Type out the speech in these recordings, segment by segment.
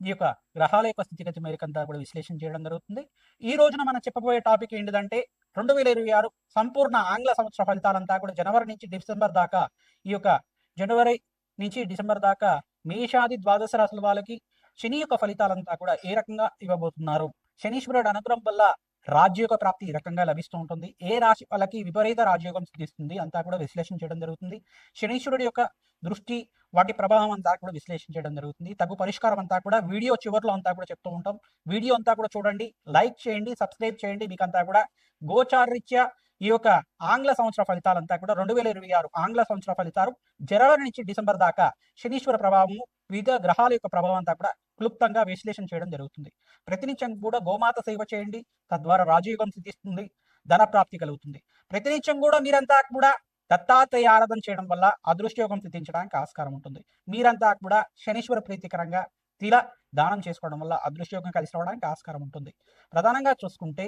ఈ యొక్క గ్రహాల యొక్క స్థితిగతి మేరకంతా కూడా విశ్లేషణ చేయడం జరుగుతుంది. ఈ రోజున మనం చెప్పబోయే టాపిక్ ఏంటిదంటే రెండు వేల ఇరవై ఆరు సంపూర్ణ ఆంగ్ల సంవత్సర ఫలితాలంతా కూడా జనవరి నుంచి డిసెంబర్ దాకా ఈ యొక్క జనవరి నుంచి డిసెంబర్ దాకా మేషాది ద్వాదశ రాశుల వాళ్ళకి శని యొక్క ఫలితాలంతా కూడా ఏ రకంగా ఇవ్వబోతున్నారు? శనీశ్వరుడు అనుగ్రహం వల్ల రాజ్యోగ ప్రాప్తి ఈ రకంగా లభిస్తూ ఉంటుంది. ఏ రాశి వాళ్ళకి విపరీత రాజయోగం సిద్ధిస్తుంది అంతా కూడా విశ్లేషణ చేయడం జరుగుతుంది. శనీశ్వరుడి యొక్క దృష్టి వాటి ప్రభావం అంతా కూడా విశ్లేషణ చేయడం జరుగుతుంది. తగు పరిష్కారం అంతా కూడా వీడియో చివరిలో అంతా కూడా చెప్తూ ఉంటాం. వీడియో అంతా కూడా చూడండి లైక్ చేయండి సబ్స్క్రైబ్ చేయండి. మీకు అంతా కూడా గోచారరీత్యా ఈ యొక్క ఆంగ్ల సంవత్సర ఫలితాలంతా కూడా రెండు వేల ఇరవై ఆరు ఆంగ్ల సంవత్సర ఫలితాలు జనవరి నుంచి డిసెంబర్ దాకా శనీశ్వర ప్రభావము వివిధ గ్రహాల యొక్క ప్రభావం అంతా కూడా క్లుప్తంగా విశ్లేషణ చేయడం జరుగుతుంది. ప్రతినిత్యం కూడా గోమాత సేవ చేయండి తద్వారా రాజయోగం సిద్ధిస్తుంది ధన ప్రాప్తి కలుగుతుంది. ప్రతినిత్యం కూడా మీరంతా కూడా దత్తాత్రేయ ఆరాధన చేయడం వల్ల అదృష్టయోగం సిద్ధించడానికి ఆస్కారం ఉంటుంది. మీరంతా కూడా శనీశ్వర ప్రీతికరంగా తిల దానం చేసుకోవడం వల్ల అదృష్టయోగం కలిసి రావడానికి ఆస్కారం ఉంటుంది. ప్రధానంగా చూసుకుంటే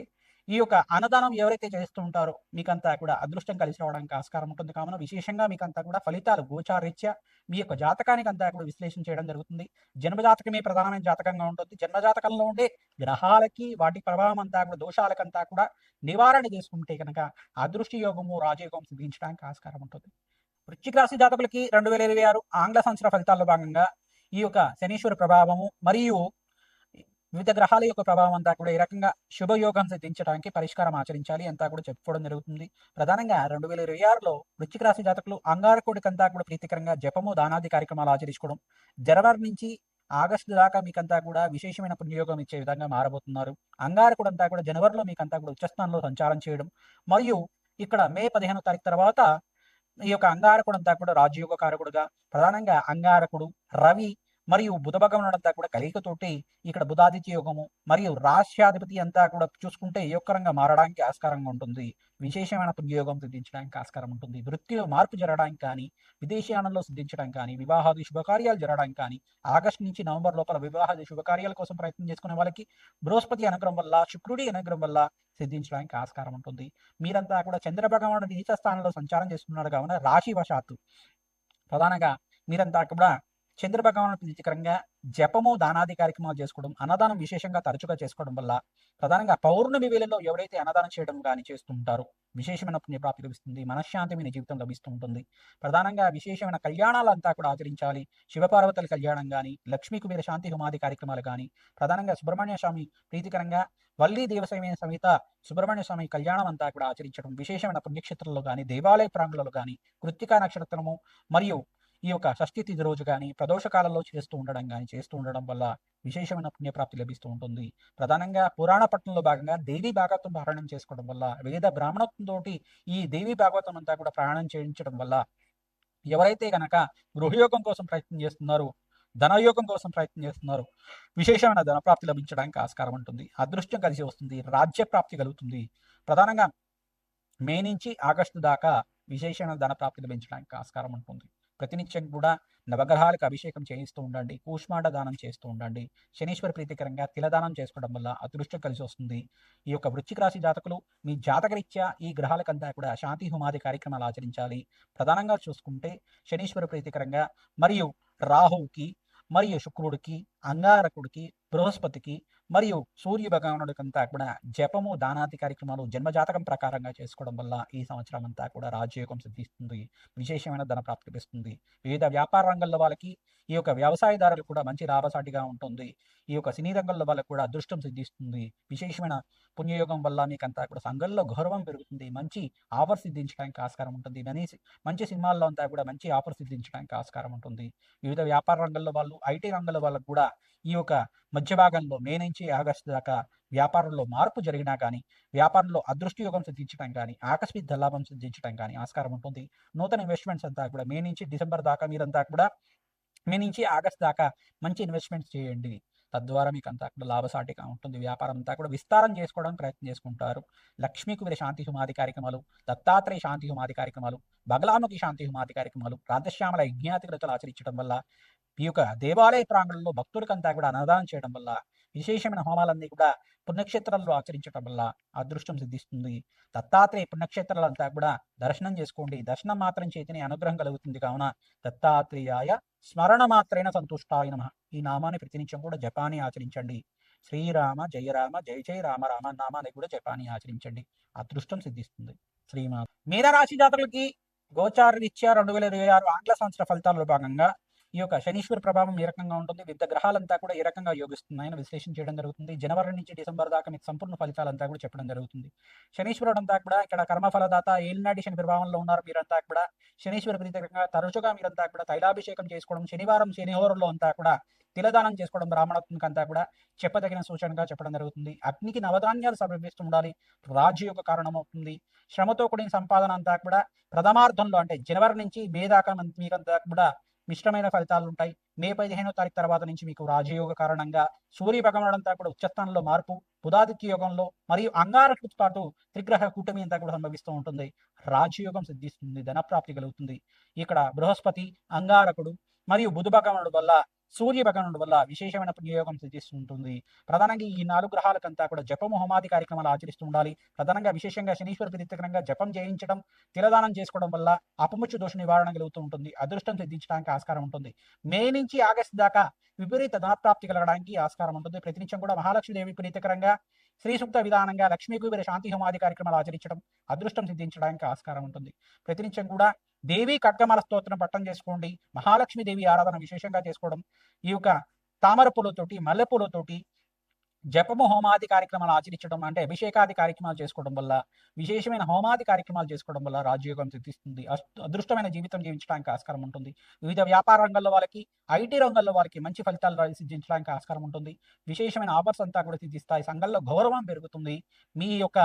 ఈ యొక్క అన్నదానం ఎవరైతే చేస్తూ ఉంటారో మీకంతా కూడా అదృష్టం కలిసి రావడానికి ఆస్కారం ఉంటుంది. కావున విశేషంగా మీకంతా కూడా ఫలితాలు గోచారీత్యా మీ యొక్క జాతకానికి అంతా కూడా విశ్లేషణ చేయడం జరుగుతుంది. జన్మజాతకమే ప్రధానమైన జాతకంగా ఉంటుంది. జన్మజాతకంలో ఉండే గ్రహాలకి వాటి ప్రభావం అంతా కూడా దోషాలకంతా కూడా నివారణ చేసుకుంటే కనుక అదృష్టి యోగము రాజయోగం సిద్ధించడానికి ఆస్కారం ఉంటుంది. వృశ్చిక రాశి జాతకులకి రెండు వేల ఇరవై ఆరు ఆంగ్ల సంవత్సర ఫలితాల్లో భాగంగా ఈ యొక్క శనీశ్వర ప్రభావము మరియు వివిధ గ్రహాల యొక్క ప్రభావం అంతా కూడా ఈ రకంగా శుభయోగం సిద్ధించడానికి పరిష్కారం ఆచరించాలి అంతా కూడా చెప్పుకోవడం జరుగుతుంది. ప్రధానంగా రెండు వేల ఇరవై ఆరులో వృశ్చిక రాశి జాతకులు అంగారకుడికంతా కూడా ప్రీతికరంగా జపము దానాది కార్యక్రమాలు ఆచరించుకోవడం. జనవరి నుంచి ఆగస్టు దాకా మీకంతా కూడా విశేషమైన పుణ్యయోగం ఇచ్చే విధంగా మారబోతున్నారు. అంగారకుడు అంతా కూడా జనవరిలో మీకంతా కూడా ఉచ్చస్థానంలో సంచారం చేయడం. మరియు ఇక్కడ మే పదిహేనో తారీఖు తర్వాత ఈ యొక్క అంగారకుడు అంతా కూడా రాజయోగ కారకుడుగా ప్రధానంగా అంగారకుడు రవి మరియు బుధ భగవానుడు అంతా కూడా కలికతోటి ఇక్కడ బుధాదిత్య యోగము మరియు రాష్ట్రాధిపతి అంతా కూడా చూసుకుంటే యోగకరంగా మారడానికి ఆస్కారంగా ఉంటుంది. విశేషమైన పుణ్యయోగం సిద్ధించడానికి ఆస్కారం ఉంటుంది. వృత్తిలో మార్పు జరగడానికి కానీ విదేశీయానంలో సిద్ధించడం కానీ వివాహాది శుభకార్యాలు జరగడానికి కానీ ఆగస్టు నుంచి నవంబర్ లోపల వివాహాది శుభకార్యాల కోసం ప్రయత్నం చేసుకునే వాళ్ళకి బృహస్పతి అనుగ్రహం వల్ల శుక్రుడి అనుగ్రహం వల్ల సిద్ధించడానికి ఆస్కారం ఉంటుంది. మీరంతా కూడా చంద్ర భగవానుడు నీచ స్థానంలో సంచారం చేస్తున్నారు కావున రాశి వశాత్తు. ప్రధానంగా మీరంతా కూడా చంద్ర భగవాను ప్రీతికరంగా జపము దానాది కార్యక్రమాలు చేసుకోవడం అన్నదానం విశేషంగా తరచుగా చేసుకోవడం వల్ల ప్రధానంగా పౌర్ణమి వేళలో ఎవరైతే అన్నదానం చేయడం కానీ చేస్తూ ఉంటారో విశేషమైన పుణ్యప్రాప్తి లభిస్తుంది మనశ్శాంతమైన జీవితం లభిస్తూ ఉంటుంది. ప్రధానంగా విశేషమైన కళ్యాణాలు అంతా కూడా ఆచరించాలి. శివపార్వతుల కళ్యాణం కానీ లక్ష్మీ కుబేర శాంతి హుమాది కార్యక్రమాలు కానీ ప్రధానంగా సుబ్రహ్మణ్య స్వామి ప్రీతికరంగా వల్లి దేవసమైన సమేత సుబ్రహ్మణ్య స్వామి కళ్యాణం అంతా కూడా ఆచరించడం విశేషమైన పుణ్యక్షేత్రంలో కానీ దేవాలయ ప్రాంగణంలో కానీ కృత్తికా నక్షత్రము మరియు ఈ యొక్క షష్ఠి తిథి రోజు కానీ ప్రదోష కాలంలో చేస్తూ ఉండడం కానీ చేస్తూ ఉండడం వల్ల విశేషమైన పుణ్యప్రాప్తి లభిస్తూ ఉంటుంది ప్రధానంగా పురాణ పట్టణంలో భాగంగా దేవీ భాగవతం పారాయణం చేసుకోవడం వల్ల వేద బ్రాహ్మణత్వంతో ఈ దేవీ భాగవతం అంతా కూడా ప్రయాణం చేయించడం వల్ల ఎవరైతే కనుక గృహయోగం కోసం ప్రయత్నం చేస్తున్నారో ధనయోగం కోసం ప్రయత్నం చేస్తున్నారు విశేషమైన ధనప్రాప్తి లభించడానికి ఆస్కారం ఉంటుంది. అదృష్టం కలిసి వస్తుంది. రాజ్య ప్రాప్తి కలుగుతుంది. ప్రధానంగా మే నుంచి ఆగస్టు దాకా విశేషమైన ధన ప్రాప్తి లభించడానికి ఆస్కారం ఉంటుంది. ప్రతినిత్యం కూడా నవగ్రహాలకు అభిషేకం చేయిస్తూ ఉండండి కూష్మాండ దానం చేస్తూ ఉండండి. శనీశ్వర ప్రీతికరంగా తిలదానం చేసుకోవడం వల్ల అదృష్టం కలిసి వస్తుంది. ఈ యొక్క వృశ్చిక రాశి జాతకులు మీ జాతకరీత్యా ఈ గ్రహాలకంతా కూడా శాంతి హుమాది కార్యక్రమాలు ఆచరించాలి. ప్రధానంగా చూసుకుంటే శనీశ్వర ప్రీతికరంగా మరియు రాహువుకి మరియు శుక్రుడికి అంగారకుడికి బృహస్పతికి మరియు సూర్య భగవానుడికంతా కూడా జపము దానాది కార్యక్రమాలు జన్మజాతకం ప్రకారంగా చేసుకోవడం వల్ల ఈ సంవత్సరం అంతా కూడా రాజయోగం సిద్ధిస్తుంది. విశేషమైన ధన ప్రాప్తి లభిస్తుంది. వివిధ వ్యాపార రంగంలో వాళ్ళకి ఈ యొక్క వ్యవసాయదారులు కూడా మంచి లాభసాటిగా ఉంటుంది. ఈ యొక్క సినీ రంగంలో వాళ్ళకు కూడా అదృష్టం సిద్ధిస్తుంది. విశేషమైన పుణ్యయోగం వల్ల మీకంతా కూడా సంఘంలో గౌరవం పెరుగుతుంది. మంచి ఆఫర్ సిద్ధించడానికి ఆస్కారం ఉంటుంది. మనీ మంచి సినిమాల్లో అంతా కూడా మంచి ఆఫర్ సిద్ధించడానికి ఆస్కారం ఉంటుంది. వివిధ వ్యాపార రంగంలో వాళ్ళు ఐటీ రంగంలో వాళ్ళకు కూడా ఈ యొక్క మధ్య భాగంలో మే నుంచి ఆగస్టు దాకా వ్యాపారంలో మార్పు జరిగినా కానీ వ్యాపారంలో అదృష్టి యోగం సిద్ధించడం కానీ ఆకస్మిక దల్లాభం సిద్ధించడం కానీ ఆస్కారం ఉంటుంది. నూతన ఇన్వెస్ట్మెంట్స్ అంతా కూడా మే నుంచి డిసెంబర్ దాకా మీరంతా కూడా మే నుంచి ఆగస్ట్ దాకా మంచి ఇన్వెస్ట్మెంట్స్ చేయండి. తద్వారా మీకు అంతా కూడా లాభసాటిగా ఉంటుంది. వ్యాపారం అంతా కూడా విస్తారం చేసుకోవడానికి ప్రయత్నం చేసుకుంటారు. లక్ష్మీకి వీరి శాంతి హుమాది కార్యక్రమాలు దత్తాత్రేయ శాంతి హుమాది కార్యక్రమాలు బగలాముఖి శాంతి హుమాది కార్యక్రమాలు రాధశ్యామల యజ్ఞాతి వ్రతాలు ఆచరించడం వల్ల ఈ యొక్క దేవాలయ ప్రాంగణంలో భక్తులకంతా కూడా అన్నదానం చేయడం వల్ల విశేషమైన హోమాలన్నీ కూడా పుణ్యక్షేత్రాల్లో ఆచరించడం వల్ల అదృష్టం సిద్ధిస్తుంది. దత్తాత్రేయ పుణ్యక్షేత్రాలంతా కూడా దర్శనం చేసుకోండి. దర్శనం మాత్రం చేతిని అనుగ్రహం కలుగుతుంది. కావున దత్తాత్రేయాయ స్మరణ మాత్రైన సంతుష్టాయ నమ. ఈ నామాన్ని ప్రతినిత్యం కూడా జపాన్ని ఆచరించండి. శ్రీరామ జయరామ జయ జయ రామ రామ నామాన్ని కూడా జపాన్ని ఆచరించండి. అదృష్టం సిద్ధిస్తుంది. శ్రీమా మీనరాశి జాతకులకి గోచార రీత్యా రెండు వేల ఇరవై ఆరు ఆంగ్ల సంవత్సర ఫలితాలలో భాగంగా ఈ యొక్క శనీశ్వర ప్రభావం ఏ రకంగా ఉంటుంది? వివిధ గ్రహాలంతా కూడా ఏ రకంగా యోగిస్తున్నాయని విశ్లేషణ చేయడం జరుగుతుంది. జనవరి నుంచి డిసెంబర్ దాకా మీకు సంపూర్ణ ఫలితాలంతా కూడా చెప్పడం జరుగుతుంది. శనీశ్వరుడు అంతా కూడా ఇక్కడ కర్మఫలదాత ఏలినాటి శని ప్రభావంలో ఉన్నారు మీరంతా కూడా. శనీశ్వర ప్రతిరకంగా తరచుగా మీరంతా కూడా తైలాభిషేకం చేసుకోవడం శనివారం శనిహోరంలో అంతా కూడా తిలదానం చేసుకోవడం బ్రాహ్మణత్వం అంతా కూడా చెప్పదగిన సూచనగా చెప్పడం జరుగుతుంది. అగ్నికి నవధాన్యాలు సమర్పిస్తూ ఉండాలి. రాజు యొక్క కారణం అవుతుంది. శ్రమతో కూడిన సంపాదన అంతా కూడా ప్రథమార్థంలో అంటే జనవరి నుంచి మే దాకా మీకంతా కూడా మిశ్రమైన ఫలితాలు ఉంటాయి మే పదిహేనో తారీఖు తర్వాత నుంచి మీకు రాజయోగ కారణంగా సూర్య భగవానుడంతా కూడా ఉచ్చస్థానంలో మార్పు బుధాదిత్య యోగంలో మరియు అంగారకుతో పాటు త్రిగ్రహ కూటమి అంతా కూడా సంభవిస్తూ ఉంటుంది. రాజయోగం సిద్ధిస్తుంది ధనప్రాప్తి కలుగుతుంది. ఇక్కడ బృహస్పతి అంగారకుడు మరియు బుధ భగవానుడు వల్ల సూర్య భగవానుడు వల్ల విశేషమైన పుణ్యయోగం సిద్ధిస్తుంటుంది ప్రధానంగా ఈ నాలుగు గ్రహాలకంతా కూడా జపము హోమాది కార్యక్రమాలు ఆచరిస్తూ ఉండాలి. ప్రధానంగా విశేషంగా శనీశ్వర ప్రతికరంగా జపం చేయించడం తిలదానం చేసుకోవడం వల్ల అపముచ్చు దోష నివారణ కలుగుతూ ఉంటుంది. అదృష్టం సిద్ధించడానికి ఆస్కారం ఉంటుంది. మే నుంచి ఆగస్టు దాకా విపరీత ధనప్రాప్తి కలగడానికి ఆస్కారం ఉంటుంది. ప్రతినిత్యం కూడా మహాలక్ష్మీదేవి ప్రీతికరంగా శ్రీ సూక్త విధానంగా లక్ష్మీ కుబేర శాంతి హోమాది కార్యక్రమాలు ఆచరించడం అదృష్టం సిద్ధించడానికి ఆస్కారం ఉంటుంది. ప్రతినిత్యం కూడా దేవి ఖడ్గమాల స్తోత్రం పట్టం చేసుకోండి. మహాలక్ష్మి దేవి ఆరాధన విశేషంగా చేసుకోవడం. ఈ యొక్క తామర పూలతోటి మల్లెపూలతోటి జపము హోమాది కార్యక్రమాలు ఆచరించడం అంటే అభిషేకాది కార్యక్రమాలు చేసుకోవడం వల్ల విశేషమైన హోమాది కార్యక్రమాలు చేసుకోవడం వల్ల రాజయోగం సిద్ధిస్తుంది. అదృష్టమైన జీవితం జీవించడానికి ఆస్కారం ఉంటుంది. వివిధ వ్యాపార రంగంలో వాళ్ళకి ఐటీ రంగంలో వాళ్ళకి మంచి ఫలితాలు సిద్ధించడానికి ఆస్కారం ఉంటుంది. విశేషమైన ఆఫర్స్ అంతా కూడా సిద్ధిస్తాయి. సంఘంలో గౌరవం పెరుగుతుంది. మీ యొక్క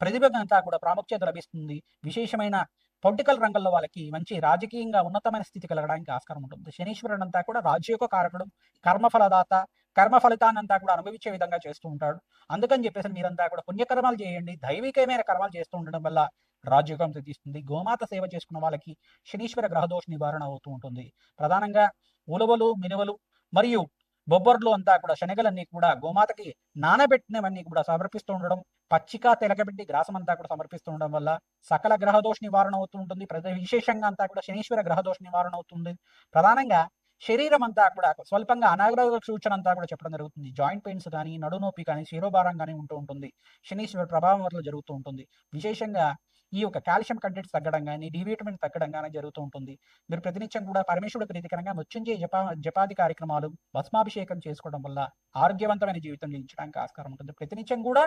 ప్రతిభ అంతా కూడా ప్రాముఖ్యత లభిస్తుంది. విశేషమైన పొలిటికల్ రంగంలో వాళ్ళకి మంచి రాజకీయంగా ఉన్నతమైన స్థితి కలగడానికి ఆస్కారం ఉంటుంది. శనీశ్వరుడు అంతా కూడా రాజ్యోగ కారకుడు కర్మఫలదాత కర్మ ఫలితాన్ని అంతా కూడా అనుభవించే విధంగా చేస్తూ ఉంటాడు. అందుకని చెప్పేసి మీరంతా కూడా పుణ్యకర్మాలు చేయండి. దైవికమైన కర్మాలు చేస్తూ ఉండడం వల్ల రాజ్యోగం సిద్ధిస్తుంది. గోమాత సేవ చేసుకున్న వాళ్ళకి శనీశ్వర గ్రహదోష నివారణ అవుతూ ఉంటుంది. ప్రధానంగా ఉలవలు మినువలు మరియు బొబ్బర్లు అంతా కూడా శనగలన్నీ కూడా గోమాతకి నానబెట్టినవన్నీ కూడా సమర్పిస్తూ ఉండడం పచ్చిక తెలకబెట్టి గ్రాసం అంతా కూడా సమర్పిస్తూ ఉండడం వల్ల సకల గ్రహదోష నివారణ అవుతూ ఉంటుంది. ప్రతి విశేషంగా అంతా కూడా శనీశ్వర గ్రహదోష నివారణ అవుతుంది. ప్రధానంగా శరీరం అంతా కూడా స్వల్పంగా అనారోగ్య సూచన అంతా కూడా చెప్పడం జరుగుతుంది. జాయింట్ పెయిన్స్ కానీ నడునొప్పి కానీ శిరోభారం కానీ ఉంటూ ఉంటుంది. శనీశ్వర ప్రభావం వల్ల జరుగుతూ ఉంటుంది. విశేషంగా ఈ యొక్క కాల్షియం కంటెంట్స్ తగ్గడం కానీ డి విటమిన్ తగ్గడం కానీ జరుగుతూ ఉంటుంది. మీరు ప్రతినిత్యం కూడా పరమేశ్వరుడు ప్రీతికరంగా మృత్యుంజయ జపా జపాది కార్యక్రమాలు భస్మాభిషేకం చేసుకోవడం వల్ల ఆరోగ్యవంతమైన జీవితం జీవించడానికి ఆస్కారం ఉంటుంది. ప్రతినిత్యం కూడా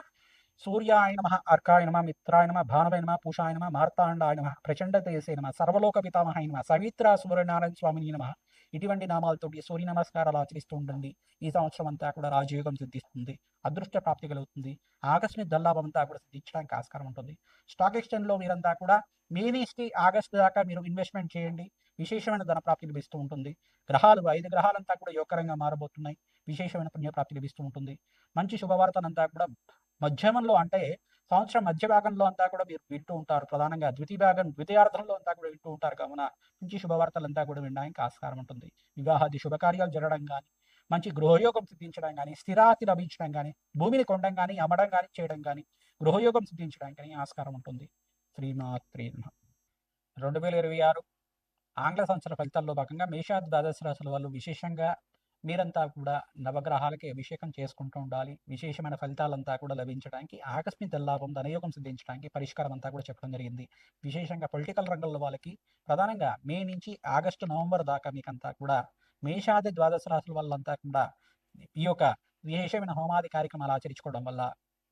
సూర్యాయ నమ అర్కాయ నమ మిత్రాయ నమ భానవయ నమ పూషాయ నమ మార్తాండాయ నమ ప్రచండ తేజసే నమ సర్వలోక పితామహాయ నమ సవిత్ర సూర్యనారాయణ స్వామిని నమ ఇటువంటి నామాలతోటి సూర్య నమస్కారాలు ఆచరిస్తూ ఉండండి. ఈ సంవత్సరం అంతా కూడా రాజయోగం సిద్ధిస్తుంది. అదృష్ట ప్రాప్తి కలుగుతుంది. ఆకస్మిక దల్లాభం అంతా కూడా సిద్ధించడానికి ఆస్కారం ఉంటుంది. స్టాక్ ఎక్స్చేంజ్లో మీరంతా కూడా మే నుంచి ఆగస్టు దాకా మీరు ఇన్వెస్ట్మెంట్ చేయండి. విశేషమైన ధనప్రాప్తి లభిస్తూ ఉంటుంది. గ్రహాలు ఐదు గ్రహాలంతా కూడా యోగకరంగా మారబోతున్నాయి. విశేషమైన పుణ్యప్రాప్తి లభిస్తూ ఉంటుంది. మంచి శుభవార్తనంతా కూడా మధ్యమంలో అంటే సంవత్సరం మధ్య భాగంలో అంతా కూడా మీరు వింటూ ఉంటారు. ప్రధానంగా ద్వితీయ భాగం ద్వితీయార్థంలో అంతా కూడా వింటూ ఉంటారు. కావున మంచి శుభవార్తలంతా కూడా వినడానికి ఆస్కారం ఉంటుంది. వివాహాది శుభకార్యాలు జరగడం కానీ మంచి గృహయోగం సిద్ధించడం కానీ స్థిరాతి లభించడం కానీ భూమిని కొండం కానీ అమ్మడం కానీ చేయడం కానీ గృహయోగం సిద్ధించడానికి కానీ ఆస్కారం ఉంటుంది. శ్రీమాత్రీ రెండు వేల ఇరవై ఆరు ఆంగ్ల సంవత్సర ఫలితాల్లో భాగంగా మేషాది ద్వాదశ రాశుల వాళ్ళు విశేషంగా మీరంతా కూడా నవగ్రహాలకి అభిషేకం చేసుకుంటూ ఉండాలి. విశేషమైన ఫలితాలంతా కూడా లభించడానికి ఆకస్మిక లాభం ధనయోగం సిద్ధించడానికి పరిష్కారం అంతా కూడా చెప్పడం జరిగింది. విశేషంగా పొలిటికల్ రంగంలో వాళ్ళకి ప్రధానంగా మే నుంచి ఆగస్టు నవంబర్ దాకా మీకంతా కూడా మేషాది ద్వాదశ రాశుల వాళ్ళంతా కూడా ఈ యొక్క విశేషమైన హోమాది కార్యక్రమాలు ఆచరించుకోవడం వల్ల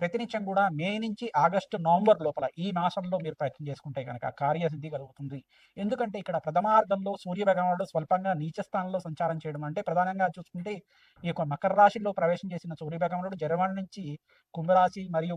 ప్రతినిత్యం కూడా మే నుంచి ఆగస్టు నవంబర్ లోపల ఈ మాసంలో మీరు ప్రయత్నం చేసుకుంటే కనుక కార్యసిద్ధి కలుగుతుంది. ఎందుకంటే ఇక్కడ ప్రథమార్థంలో సూర్య భగవానుడు స్వల్పంగా నీచ స్థానంలో సంచారం చేయడం అంటే ప్రధానంగా చూసుకుంటే ఈ యొక్క మకర రాశిలో ప్రవేశం చేసిన సూర్య భగవానుడు జరవాణి నుంచి కుంభరాశి మరియు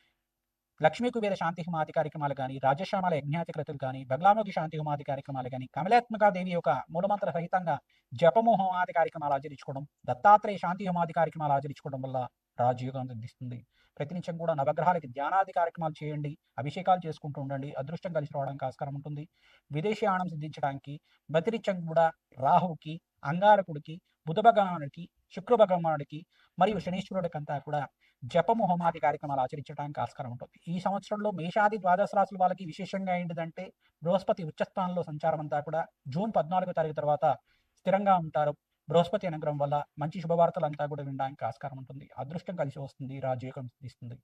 లక్ష్మీ కుబేర శాంతి హోమాది కార్యక్రమాలు కానీ రాజశ్యామల యజ్ఞాతి క్రతులు కానీ బగ్లాముఖి శాంతి హోమాది కార్యక్రమాలు కానీ కమలాత్మక దేవి యొక్క మూలమంత్ర సహితంగా జపము హోమాది కార్యక్రమాలు ఆచరించుకోవడం దత్తాత్రేయ శాంతి హోమాది కార్యక్రమాలు ఆచరించుకోవడం వల్ల రాజయోగం అందిస్తుంది. ప్రతినిత్యం కూడా నవగ్రహాలకి ధ్యానాది కార్యక్రమాలు చేయండి అభిషేకాలు చేసుకుంటూ ఉండండి అదృష్టం కలిసి రావడానికి ఆస్కారం ఉంటుంది. విదేశీ ఆనం సిద్ధించడానికి బతిరిత్యం కూడా రాహుకి అంగారకుడికి బుధ భగవానుడికి శుక్ర భగవానుడికి మరియు శనీశ్వరుడికి అంతా కూడా జపము హోమాది కార్యక్రమాలు ఆచరించడానికి ఆస్కారం ఉంటుంది. ఈ సంవత్సరంలో మేషాది ద్వాదశ రాశుల వాళ్ళకి విశేషంగా ఏంటిదంటే బృహస్పతి ఉచ్చస్థానంలో సంచారం అంతా కూడా జూన్ పద్నాలుగో తారీఖు తర్వాత స్థిరంగా ఉంటారు. బృహస్పతి అనుగ్రహం వల్ల మంచి శుభవార్తలు అంతా కూడా వినడానికి ఆస్కారం ఉంటుంది. అదృష్టం కలిసి వస్తుంది రాజయోగం సిద్ధిస్తుంది